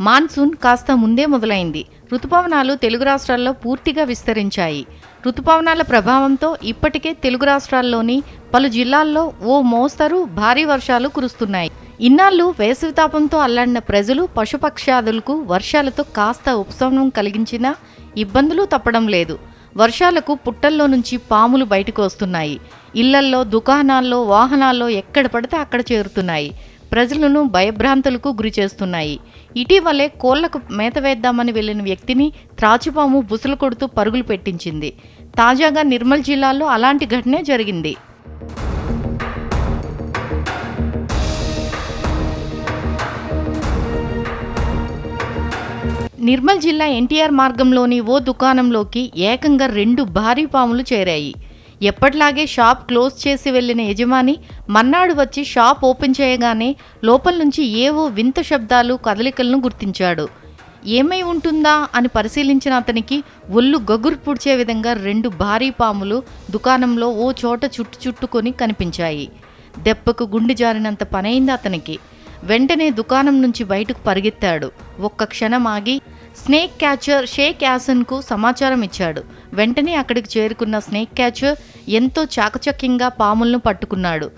Monsoon కాస్త ముందే మొదలైంది. రుతుపవనాలు తెలుగు రాష్ట్రాల్లో పూర్తిగా విస్తరించాయి. రుతుపవనాల ప్రభావంతో ఇప్పటికే తెలుగు రాష్ట్రాల్లోని పలు జిల్లాల్లో ఓ మోస్తరు భారీ వర్షాలు కురుస్తున్నాయి. ఇన్నాళ్ళు వేసవితాపంతో అల్లాడిన ప్రజలు పశుపక్షాదులకు వర్షాలతో కాస్త ఉపశమనం కలిగించినా ఇబ్బందులు తప్పడం లేదు. వర్షాలకు పుట్టల్లో నుంచి పాములు బయటకు వస్తున్నాయి. ఇళ్ళల్లో దుకాణాల్లో వాహనాల్లో ఎక్కడ పడితే అక్కడ చేరుతున్నాయి. ప్రజలను భయభ్రాంతులకు గురి చేస్తున్నాయి. ఇటీవలే కోళ్ళకు మేత వేద్దామని వెళ్ళిన వ్యక్తిని త్రాచుపాము బుసలు కొడుతూ పరుగులు పెట్టించింది. తాజాగా నిర్మల్ జిల్లాలో అలాంటి ఘటనే జరిగింది. నిర్మల్ జిల్లా ఎన్టీఆర్ మార్గంలోని ఓ దుకాణంలోకి ఏకంగా రెండు భారీ పాములు చేరాయి. ఎప్పటిలాగే షాప్ క్లోజ్ చేసి వెళ్ళిన యజమాని మన్నాడు వచ్చి షాప్ ఓపెన్ చేయగానే లోపల నుంచి ఏవో వింత శబ్దాలు కదలికలను గుర్తించాడు. ఏమై ఉంటుందా అని పరిశీలించిన అతనికి ఒళ్ళు గగురు పుడిచే విధంగా రెండు భారీ పాములు దుకాణంలో ఓ చోట చుట్టు చుట్టుకొని కనిపించాయి. దెబ్బకు గుండె జారినంత పనైంది అతనికి. వెంటనే దుకాణం నుంచి బయటకు పరిగెత్తాడు. ఒక్క క్షణం ఆగి స్నేక్ క్యాచర్ షేక్ యాసన్కు సమాచారం ఇచ్చాడు. వెంటనే అక్కడికి చేరుకున్న స్నేక్ క్యాచర్ ఎంతో చాకచక్యంగా పాములను పట్టుకున్నాడు.